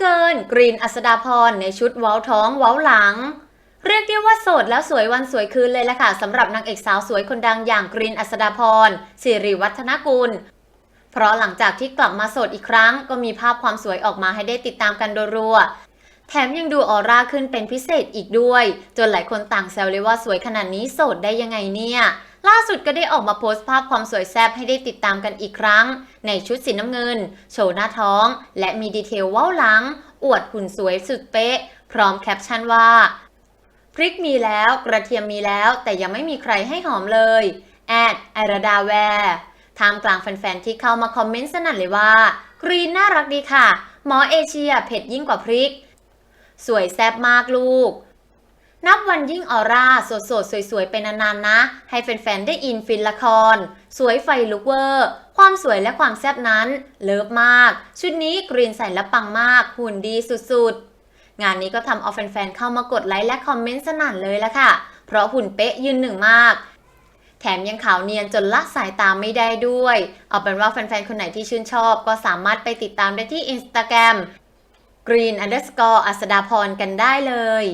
เกิน กรีนอัสดาพรในชุดเว้าท้องเว้าหลัง เรียกได้ว่าโสดแล้วสวยวันสวยคืนเลยละค่ะสำหรับนางเอกสาวสวยคนดังอย่างกรีนอัสดาพรสิริวัฒนกุล เพราะหลังจากที่กลับมาโสดอีกครั้ง ก็มีภาพความสวยออกมาให้ได้ติดตามกันรัวๆแถมยังดูออร่าขึ้นเป็นพิเศษอีกด้วย จนหลายคนต่างแซวเลยว่าสวยขนาดนี้โสดได้ยังไงเนี่ย ล่าสุดก็ได้ออกมาโพสต์ภาพความสวยแซ่บให้ได้ติดตามกันอีกครั้ง ในชุดสีน้ำเงิน โชว์หน้าท้อง และมีดีเทลเว้าหลัง อวดหุ่นสวยสุดเป๊ะ พร้อมแคปชั่นว่า พริกมีแล้ว กระเทียมมีแล้ว แต่ยังไม่มีใครให้หอมเลยแอดไอราดาแวร์ท่ามกลางแฟนๆที่เข้ามาคอมเมนต์สนั่นเลยว่า กรีนน่ารักดีค่ะ หมอเอเชียเผ็ดยิ่งกว่าพริก สวยแซ่บมากลูก นับวันยิ่งออร่าสดสดสวยๆเป็นนานๆนะ ให้แฟนๆ ได้อินฟินละคร สวยไฟลุกเวอร์ ความสวยและความแซ่บนั้น เลิฟมาก ชุดนี้กรีนใส่และปังมาก หุ่นดีสุดๆ งานนี้ก็ทำเอาแฟนๆ เข้ามากดไลค์และคอมเมนต์สนั่นเลยละค่ะ เพราะหุ่นเป๊ะยืนหนึ่งมาก แถมยังขาวเนียนจนละสายตาไม่ได้ด้วย เอาเป็นว่าแฟนๆ คนไหนที่ชื่นชอบ ก็สามารถไปติดตามได้ที่ Instagram green underscore อัสดาพรกันได้เลย